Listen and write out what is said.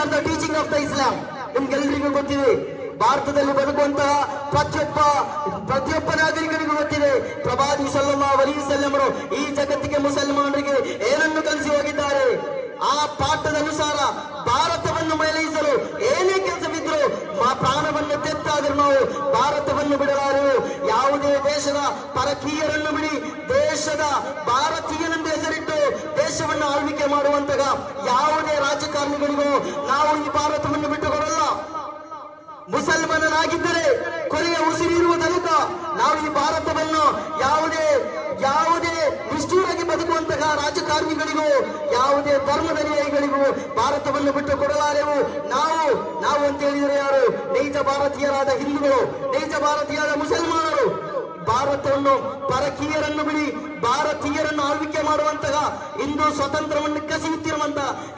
Are the teaching of the Islam ನಿಮ್ಗೆಲ್ರಿಗೂ ಗೊತ್ತಿದೆ, ಭಾರತದಲ್ಲಿ ಬದುಕುವಂತಹ ಪ್ರತಿಯೊಬ್ಬ ಪ್ರತಿಯೊಬ್ಬ ನಾಗರಿಕನಿಗೂ ಗೊತ್ತಿದೆ ಪ್ರವಾದಿ ಸಲ್ಲಾ ವಲೀಸಲ್ಲಮರು ಈ ಜಗತ್ತಿಗೆ ಮುಸಲ್ಮಾನರಿಗೆ ಏನನ್ನು ಕಲಿಸಿ ಹೋಗಿದ್ದಾರೆ? ಆ ಪಾಠದ ಅನುಸಾರ ಭಾರತವನ್ನು ಮೇಲೈಸಲು ಏನೇ ಕೆಲಸವಿದ್ರು ಪ್ರಾಣವನ್ನು ತೆತ್ತಾದರೂ ನಾವು ಭಾರತವನ್ನು ಬಿಡಲಾರು ಯಾವುದೇ ದೇಶದ ಪರಕೀಯರನ್ನು ಬಿಡಿ, ದೇಶದ ಭಾರತೀಯನೆಂದು ಹೆಸರಿಟ್ಟು ದೇಶವನ್ನು ಆಳ್ವಿಕೆ ಮಾಡುವಂತಹ ಯಾವುದೇ ರಾಜಕಾರಣಿಗಳಿಗೂ ನಾವು ಈ ಭಾರತವನ್ನು ಬಿಟ್ಟುಕೊಡಲ್ಲ. ಮುಸಲ್ಮಾನನಾಗಿದ್ದರೆ ಕೊನೆಯ ಉಸಿರಿರುವ ತನಕ ನಾವು ಈ ಭಾರತವನ್ನು ಯಾವುದೇ ಯಾವುದೇ ನಿಷ್ಠೂರಾಗಿ ಬದುಕುವಂತಹ ರಾಜಕಾರ್ಮಿಗಳಿಗೂ ಯಾವುದೇ ಧರ್ಮದ ಭಾರತವನ್ನು ಬಿಟ್ಟು ಕೊಡಲಾರೆವು ನಾವು ನಾವು ಅಂತ ಹೇಳಿದರೆ ಯಾರು? ನೈಜ ಭಾರತೀಯರಾದ ಹಿಂದೂಗಳು, ನೈಜ ಭಾರತೀಯರಾದ ಮುಸಲ್ಮಾನರು. ಭಾರತವನ್ನು ಪರಕೀಯರನ್ನು ಬಿಡಿ, ಭಾರತೀಯರನ್ನು ಆಳ್ವಿಕೆ ಮಾಡುವಂತಹ ಇಂದು ಸ್ವತಂತ್ರವನ್ನು ಕಸಿಯುತ್ತಿರುವಂತಹ